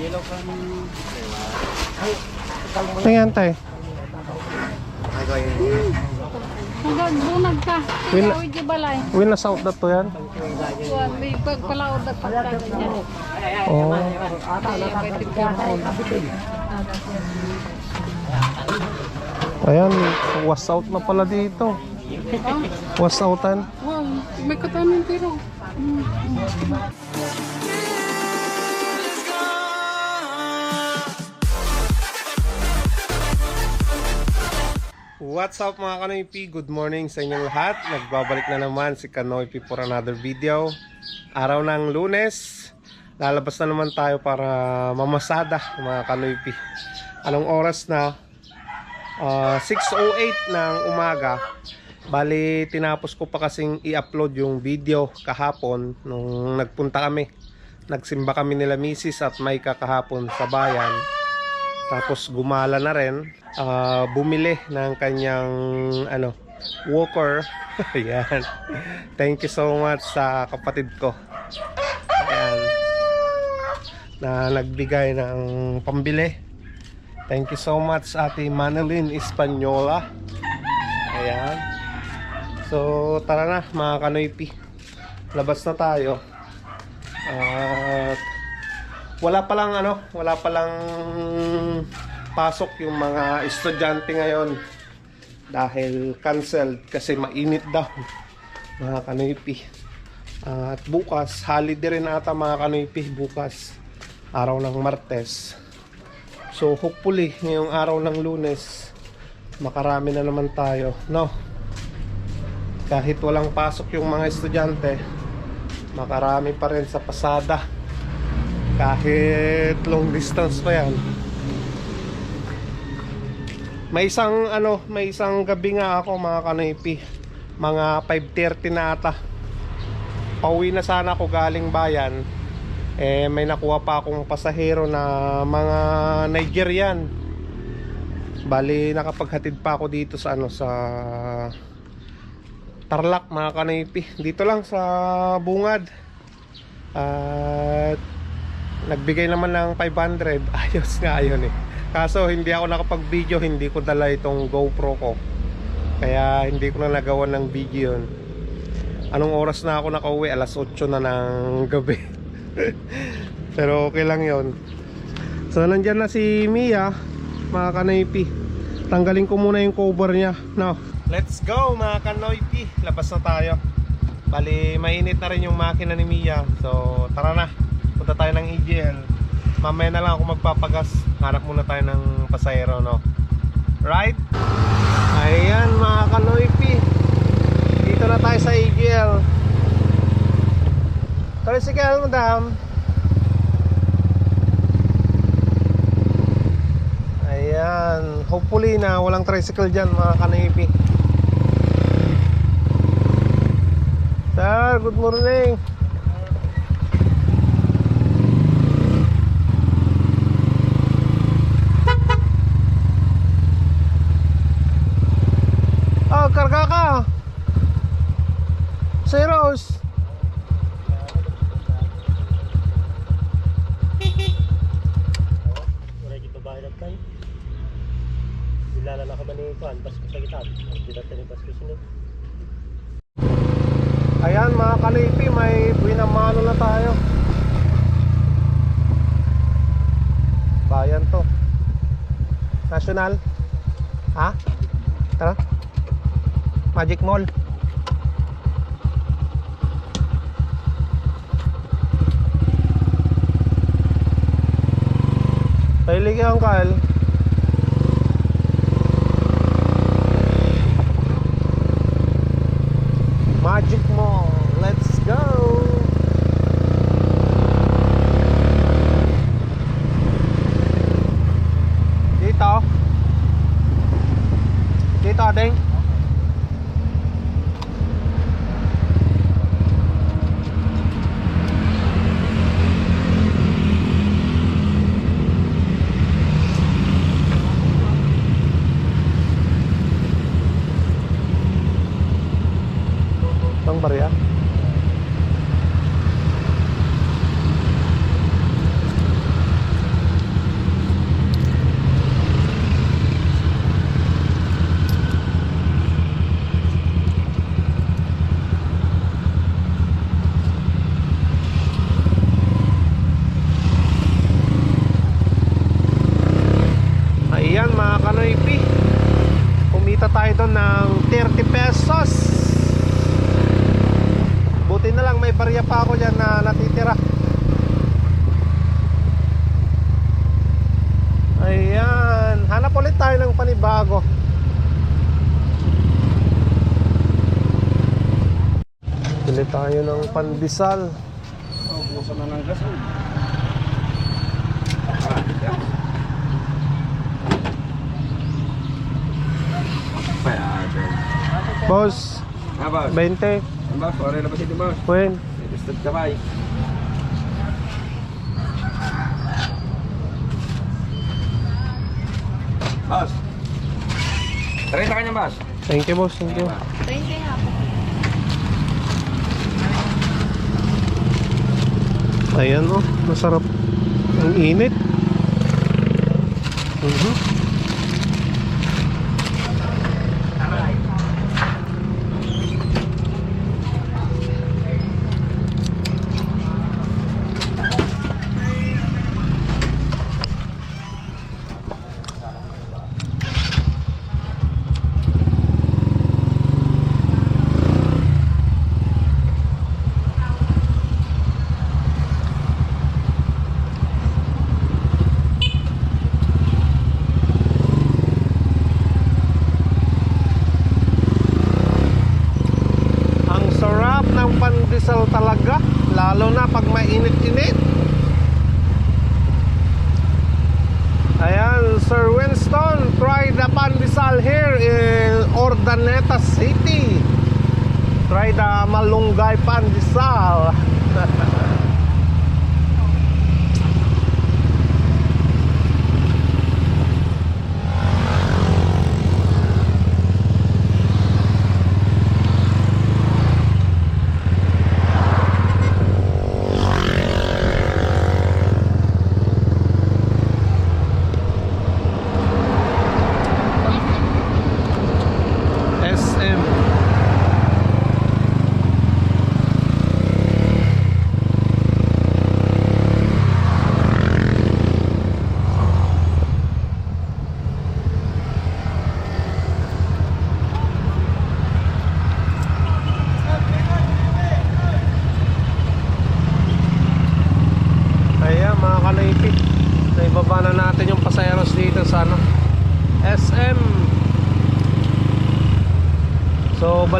Yellow kan. Tingnan tayo. Ay ko yung Hanggang bunag ka. Win- Ikaw di balay. Win na south na to yan. Kuwan, may pagpalaod at pagkaganyan. Oh. Ayan, was out na pala dito. Was outan. Wow, may katanin pero. What's up mga Kanoypi? Good morning sa inyong lahat. Nagbabalik na naman si Kanoypi for another video. Araw ng lunes. Lalabas na naman tayo para mamasada mga Kanoypi. Anong oras na? Ah, 6.08 ng umaga. Bali, tinapos ko pa kasing i-upload yung video kahapon nung nagpunta kami. Nagsimba kami nila misis at may kakahapon sa bayan. Tapos gumala na rin. Ah, bumili ng kanyang ano, walker. Ayan. Thank you so much sa kapatid ko. Ayan. Na nagbigay ng pambili. Thank you so much Ate Manilyn Espanyola. Ayan. So tara na mga kanoypi. Labas na tayo. At wala pa lang ano, wala pa lang pasok yung mga estudyante ngayon dahil canceled kasi mainit daw mga kanoypi. at bukas, holiday rin ata mga kanoypi bukas, araw ng Martes. So hopefully ngayong araw ng Lunes makarami na naman tayo, no? Kahit walang pasok yung mga estudyante, makarami pa rin sa pasada kahit long distance pa yan. May isang ano may isang gabi nga ako mga kanoypi mga 5.30 na ata. Pauwi na sana ako galing bayan. Eh may nakuha pa akong pasahero na mga Nigerian. Bali nakapaghatid pa ako dito sa ano sa Tarlac mga kanoypi dito lang sa Bungad. At nagbigay naman ng 500 ayos nga yun eh. Kaso hindi ako nakapag video hindi ko dala itong GoPro ko. Kaya hindi ko na nagawa ng video yun. Anong oras na ako nakauwi? Alas 8 na ng gabi. Pero okay lang yon so nandyan na si Mia mga kanoypi tanggalin ko muna yung cover niya. No. Let's go mga kanoypi labas na tayo. Bali mainit na rin yung makina ni Mia. So tara na punta tayo ng EGL mamaya na lang ako magpapagas. Hanap muna tayo ng pasahero no? Right? Ayan mga kanoypi dito na tayo sa EGL tricycle madam. Ayan. Hopefully na walang tricycle dyan mga kanoypi sir good morning Oh, karga ka. Na tayo. Dilala na ka ba ni Juan? Basko sa gitab. Hindi natin ni Basko sinod. Ayan mga kalipi, may buinamano na tayo. Bayan to. National. Ha? Tara. Magic Mall. Pailig ang Kyle. Magic Mall. Let's go. Dito. Dito, Adeng. Itong barya. pesos. Buti na lang may barya pa ako dyan na natitira. Ayan. Hanap ulit tayo ng panibago. Bili tayo ng pandesal. Ubusan na ng gasol. Boss, Ah, boss. 20. Ang boss, pare na ba si boss? When? Gusto ka ba? Boss. 30 ka niya, boss. Thank you, boss. Thank you. 20 nga po. Ayan oh, masarap. Ang init. Mhm.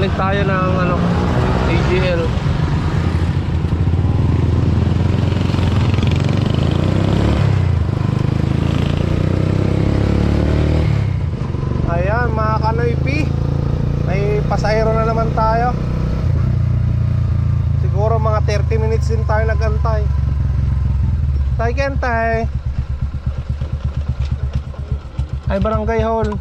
So balik tayo ng ano AGL Ayan mga kanoypi May pasahero na naman tayo. Siguro mga 30 minutes din tayo nagantay. Tay Kentay! Ay barangay hall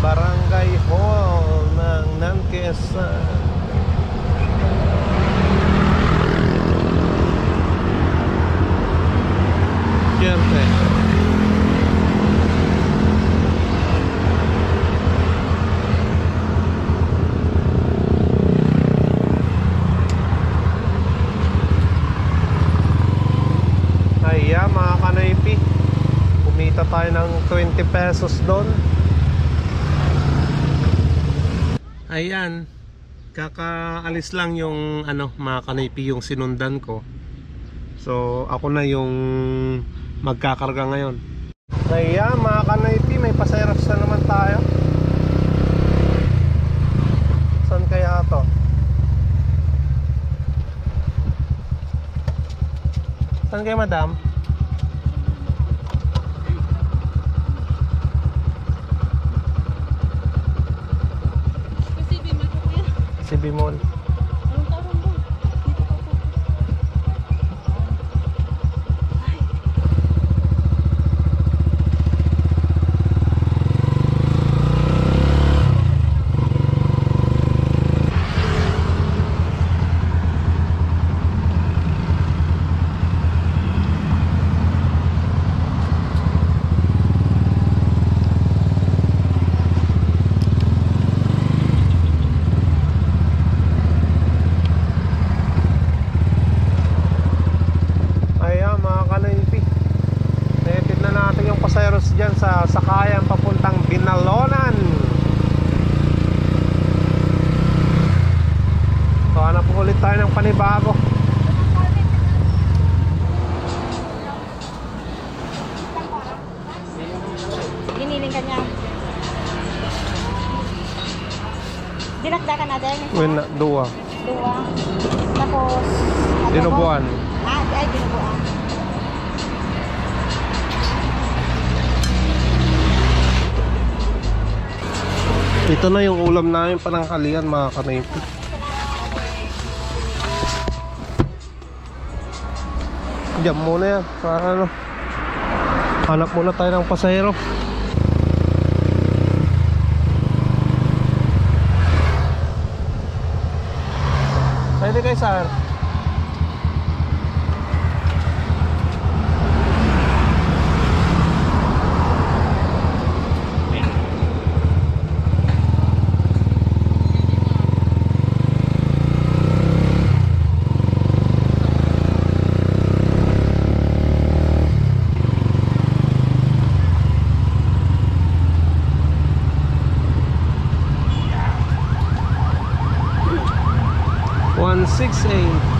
Barangay Hall ng Nanquesan. Siyempre. Ayan mga kanaypi Kumita tayo ng 20 pesos doon Ayan, kakaalis lang yung ano, mga kanipi yung sinundan ko. So, ako na yung magkakarga ngayon. Ayan, mga kanipi, may paseros na naman tayo. Saan kaya to? Saan kaya madam? Kasi di mo ko kuya. Bimol. Adobo. Dinubuan. Ah, ay, dinubuan. Ito na yung ulam namin pananghalian mga kanaypi. Diyan muna yan. Para ano. Hanap muna tayo ng pasahero. Pwede kayo sir. 168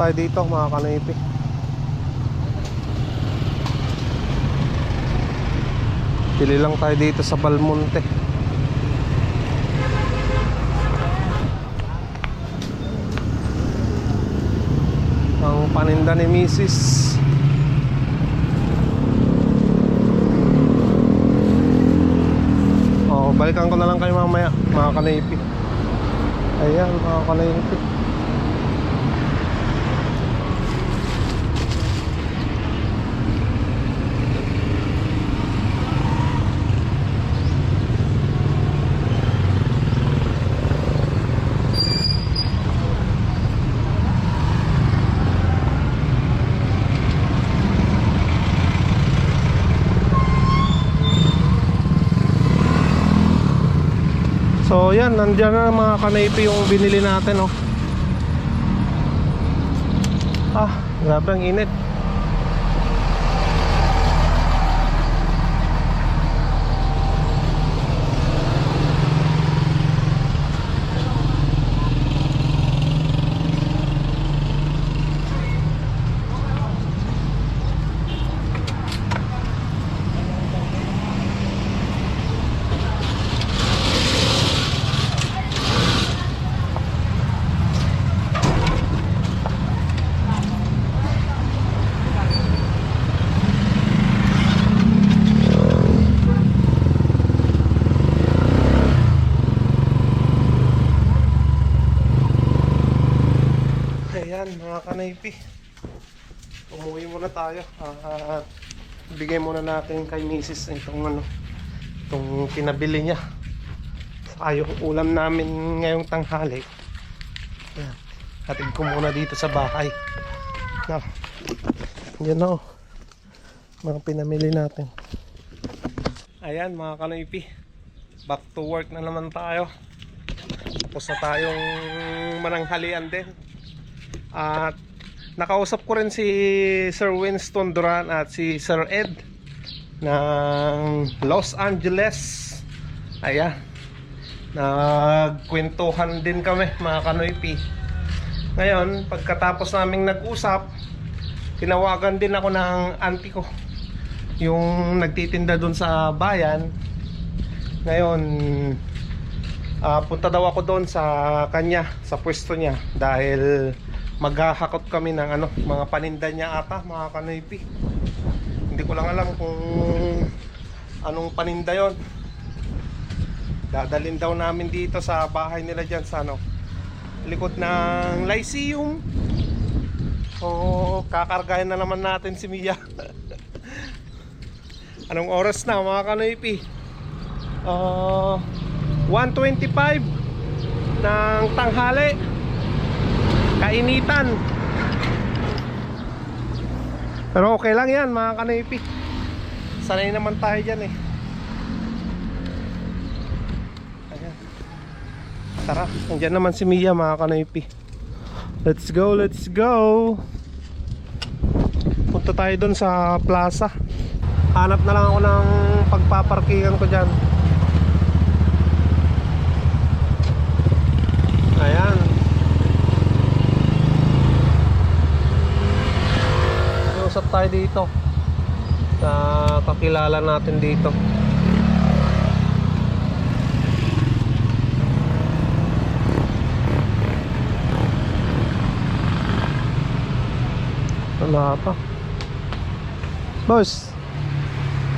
tayo dito mga kanoypi. Pili lang tayo dito sa Balmonte. Ang paninda ni Mrs. Oh, balikan ko na lang kayo mamaya, mga kanaypi. Ayan, mga kanaypi. So yan, nandiyan na mga kanaypi yung binili natin oh. Ah, grabe ang init. Ayan, mga kanaypi. Umuwi muna tayo. At bigay muna natin kay Mrs. itong ano, itong kinabili niya. Saka yung ulam namin ngayong tanghali. Ayan. Hatid ko muna dito sa bahay. Na. Yan oh. Mga pinamili natin. Ayan mga kanaypi. Back to work na naman tayo. Tapos na tayong mananghalian din. At nakausap ko rin si Sir Winston Duran at si Sir Ed ng Los Angeles. Ayan. Nagkwentuhan din kami mga kanoypi. Ngayon, pagkatapos naming nag-usap, tinawagan din ako ng auntie ko. Yung nagtitinda doon sa bayan. Ngayon, Ah, punta daw ako doon sa kanya, sa pwesto niya dahil maghahakot kami ng ano, mga paninda niya ata, mga kanoypi. Hindi ko lang alam kung anong paninda 'yon. Dadalhin daw namin dito sa bahay nila diyan sa ano, likod ng Lyceum. O kakargahin na naman natin si Mia. Anong oras na mga kanoypi? Ah, 125 ng tanghali. Kainitan. Pero okay lang yan mga kanipi. Sanay naman tayo dyan eh. Ayan. Tara, andyan naman si Mia mga kanipi. Let's go, let's go. Punta tayo doon sa plaza. Hanap na lang ako ng pagpaparkingan ko dyan. Ayan. Usap tayo dito. Sa kakilala natin dito. Wala pa. Boss,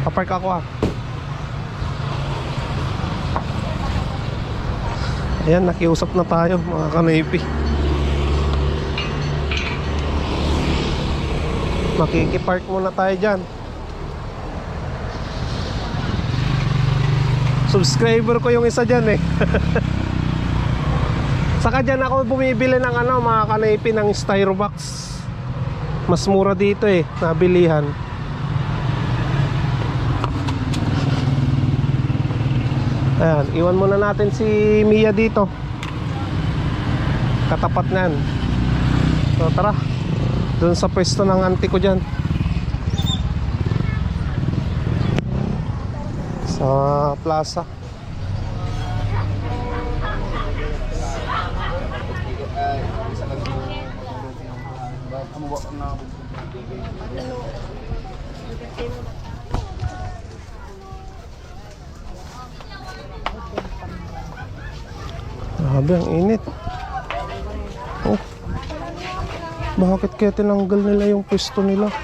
papark ako ah. Ayan, nakiusap na tayo mga kanipi. Makikipark muna tayo dyan. Subscriber ko yung isa dyan eh. Saka dyan ako bumibili ng ano, mga kanipi ng styrobox. Mas mura dito eh, nabilihan. Ayan, iwan muna natin si Mia dito. Katapat niyan. So tara. Doon sa pwesto ng auntie ko diyan. Sa plaza. Grabe, ang init. Oh. Bakit kaya tinanggal nila yung pwesto nila?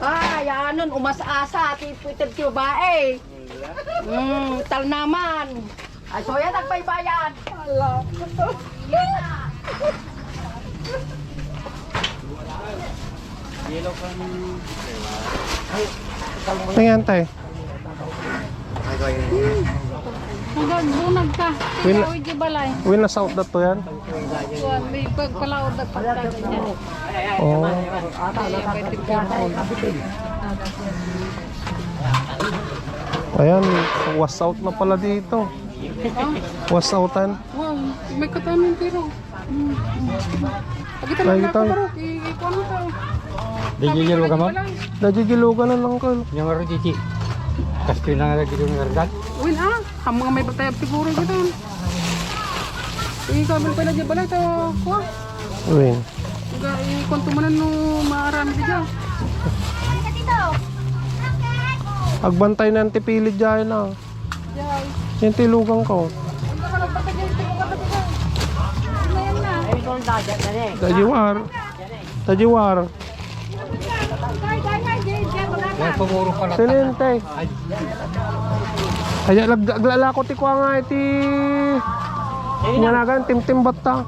Ay, anon, umas-asa, tipitid yung bae. Hmm, tal naman. Ay, so yan, nagbaybayan. Ala. Tingnan tayo. Hanggang bunag ka. Win- Ikaw di balay. Win na south na to yan. Kuwan, may na. Oh. Ayan, was out na pala dito. Was outan. Wow, may katamin pero. Pag ito Ay, lang ako baro, ikuha mo ka. Digigil mo ka mo? Nagigilugan na lang ko. Yung aro Gigi. Kasi na nga lagi yung ngargat. Ah, ang mga may batayab siguro dito. Ikaw mo pala dyan balay ito. Kuha. Win. Ikon tumanan no marami dyan. Agbantay na ang tipilid dyan na. Diyan. Yung tilugan ko. Tajiwar. Tajiwar. Lang. Sininte. Kaya naglalako ti ko nga iti Nganagan tim-tim batta.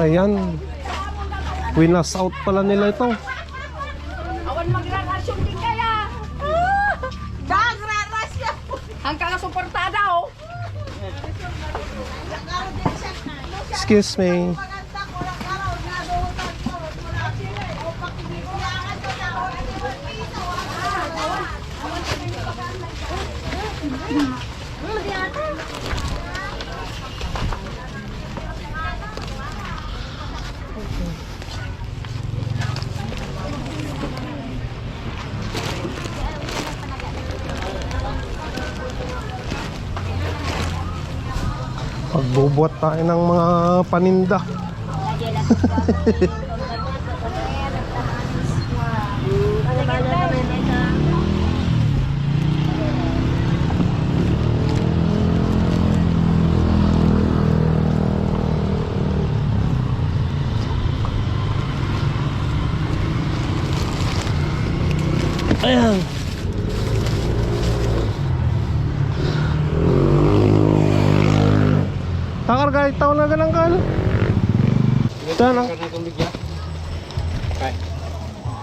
Ayan. Winas out pala nila ito. Awan magrarasyon din kaya. Magrarasyon. Ang kakasuportada, oh. Excuse me. Pagbubuhat tayo ng mga paninda. Ayan. Na ganang kal. Na.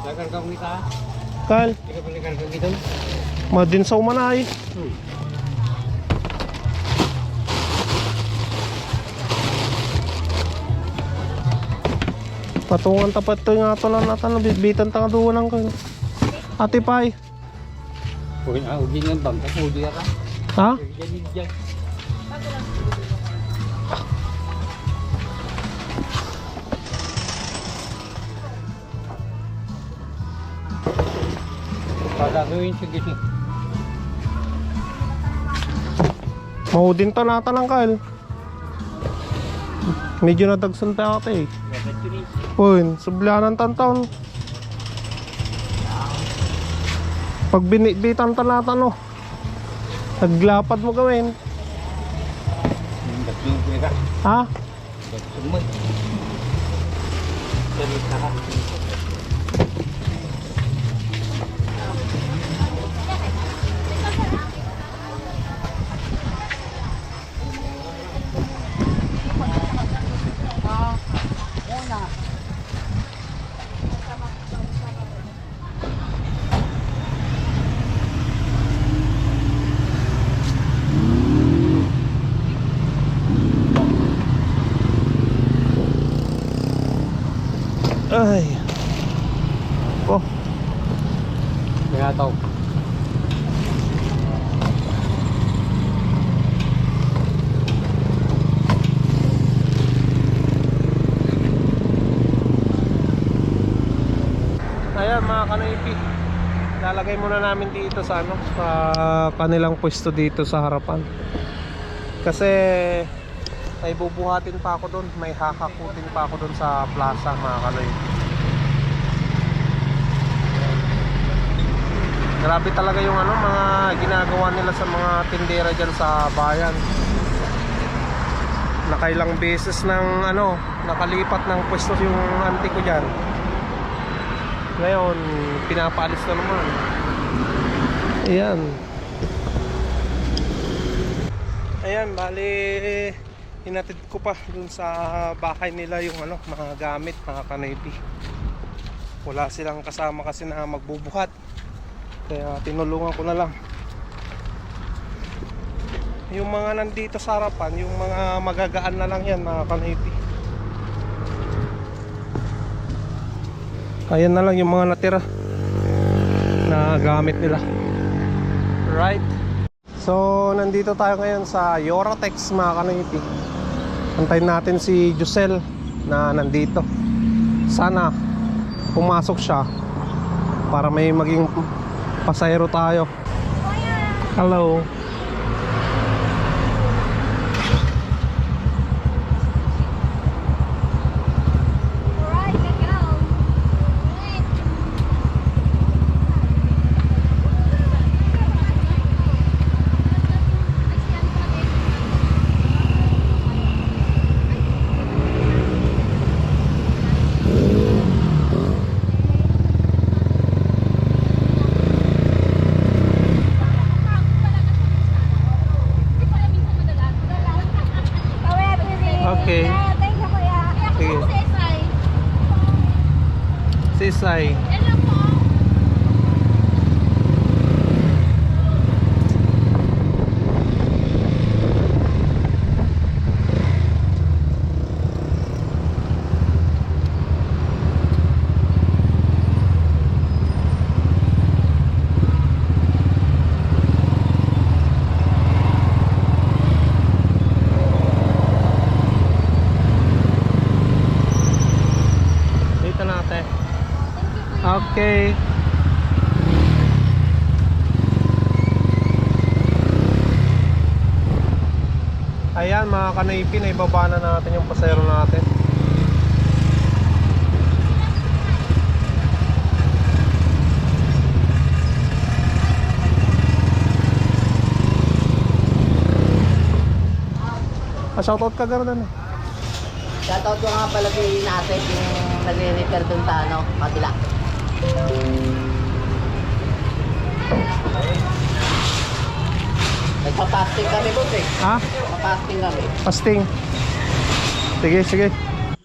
Lagan ka kita. Kal, Ikaw balikan ka dito. madin sa umanay. Patungan tapat to nga to lang natin bitan tanga duwan ko. Ate Pai. Uy, ah, ugi nga bang. Kasi ugi ka. Ha? Jadi jadi. Pagagawin sige siya. Mahudin to nata lang kal. Medyo nadagsan pa ate eh. Uy, sublanan tantaon. Pag binibitan ta nata no. Naglapad mo gawin. Ha? Ba't sumay? Salita ka. Ay. Oh, Kaya tao. Ayan mga kanoipi Lalagay muna namin dito sa ano Sa kanilang pwesto dito sa harapan. Kasi May bubuhatin pa ako doon May hakakutin pa ako doon sa plaza mga kanoipi Grabe talaga yung ano mga ginagawa nila sa mga tindera dyan sa bayan. Nakailang beses ng ano Nakalipat ng pwesto yung auntie ko dyan. Ngayon, pinapaalis na naman. Ayan. Ayan, bali hinatid ko pa dun sa bahay nila yung ano, mga gamit, mga kanaypi. Wala silang kasama kasi na magbubuhat. Kaya tinulungan ko na lang. Yung mga nandito sa harapan, yung mga magagaan na lang yan, mga kanaypi. Ayan na lang yung mga natira na gamit nila. Right? So, nandito tayo ngayon sa Yoratex mga kanoipi. Antayin natin si Jusel na nandito. Sana pumasok siya para may maging pasahero tayo. Hello. Alright, let's go. Okay. Thank you, kuya. Sige. Sisay. Dito natin. Okay. Mga kanaypi, naibaba na natin yung pasero natin. Ah, shoutout ka gano'n eh. Shoutout ko nga pala si Nasib yung nagre-repair dun sa ano, kabila. Nagpa-fasting kami boss eh. Ha? Nagpa-fasting kami. Pasting. Sige, sige.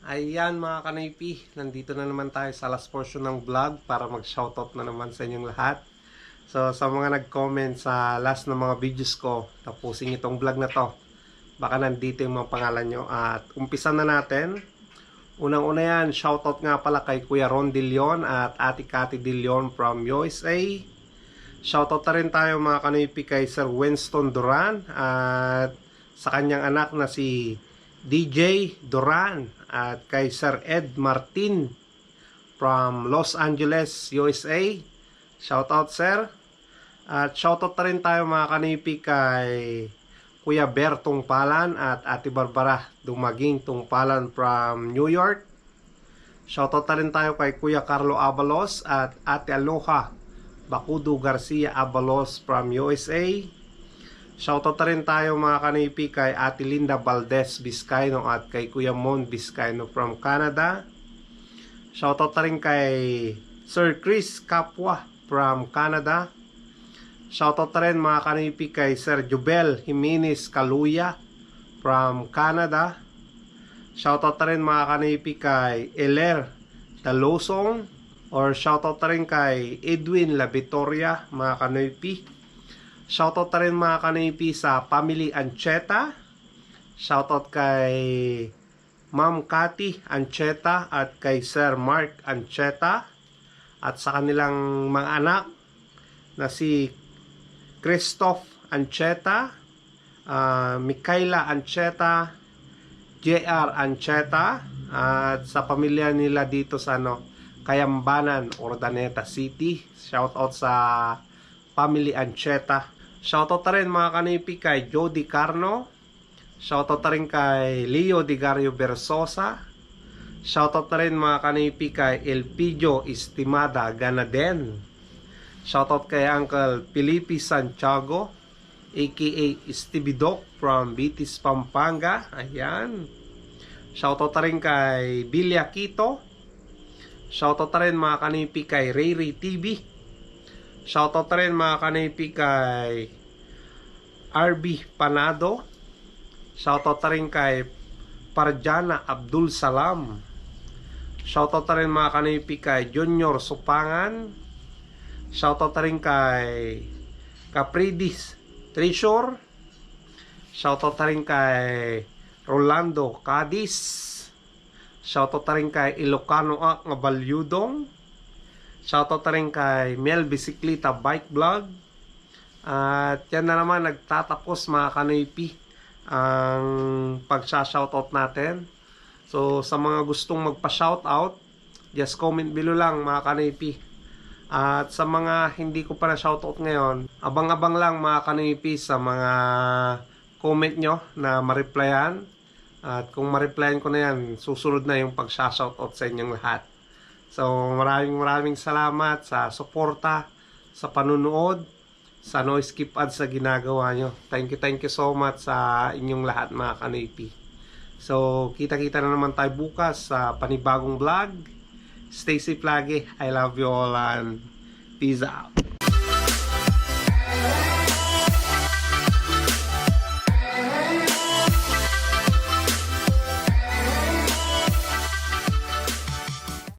Ayan mga kanipi, nandito na naman tayo sa last portion ng vlog para mag-shoutout na naman sa inyong lahat. So sa mga nag-comment sa last ng mga videos ko, tapusin itong vlog na to. Baka nandito yung mga pangalan nyo. At umpisa na natin. Unang-una yan, shoutout nga pala kay Kuya Ron De Leon at Ate Cathy De Leon from USA. Shoutout na rin tayo mga kanipi kay Sir Winston Duran at sa kanyang anak na si DJ Duran at kay Sir Ed Martin from Los Angeles, USA. Shoutout sir. At shoutout na rin tayo mga kanipi kay Kuya Ber Tungpalan at Ate Barbara Dumaging Tungpalan from New York. Shoutout na rin tayo kay Kuya Carlo Abalos at Ate Aloha Bakudo Garcia Abalos from USA. Shoutout na rin tayo mga kanipi kay Ate Linda Valdez Vizcaino at kay Kuya Mon Vizcaino from Canada. Shoutout na rin kay Sir Chris Kapwa from Canada. Shoutout na rin mga kanipi kay Sir Jubel Jimenez Kaluya from Canada. Shoutout na rin mga kanipi kay Eler Dalosong or shoutout na rin kay Edwin Labitoria mga kanipi. Shoutout na rin mga kanipi sa Family Ancheta. Shoutout kay Ma'am Cathy Ancheta at kay Sir Mark Ancheta at sa kanilang mga anak na si Christoph Ancheta, uh, Mikaela Ancheta, JR Ancheta at sa pamilya nila dito sa ano, Kayambanan, Ordaneta City. Shoutout sa Family Ancheta. Shoutout na rin mga kanipi kay Jody Carno. Shoutout na rin kay Leo Digario Bersosa. Shoutout na rin mga kanipi kay Elpidio Estimada Ganaden. Shoutout kay Uncle Felipe Santiago aka Stevie Doc from Bitis, Pampanga. Ayan. Shoutout rin kay Billy Aquito. Shoutout na rin mga kanipi kay Rayray TV. Shoutout na rin mga kanipi kay RB Panado. Shoutout na rin kay Parjana Abdul Salam. Shoutout na rin mga kanipi kay Junior Supangan. Shoutout na rin kay Capridis Treasure. Shoutout na rin kay Rolando Cadiz. Shoutout na rin kay Ilocano Ak nga Balyudong. Shoutout na rin kay Mel Bisikleta Bike Vlog. At yan na naman nagtatapos mga kanipi ang pagsha-shoutout natin. So sa mga gustong magpa-shoutout, just comment below lang mga kanipi. At sa mga hindi ko pa na shoutout ngayon, abang-abang lang mga kanipi sa mga comment nyo na ma-replyan. At kung ma-replyan ko na yan, susunod na yung pag-shoutout sa inyong lahat. So maraming maraming salamat sa suporta, sa panunood, sa no skip ads sa ginagawa nyo. Thank you, thank you so much sa inyong lahat mga kanipi. So kita-kita na naman tayo bukas sa panibagong vlog. Stay safe lagi. I love you all and peace out.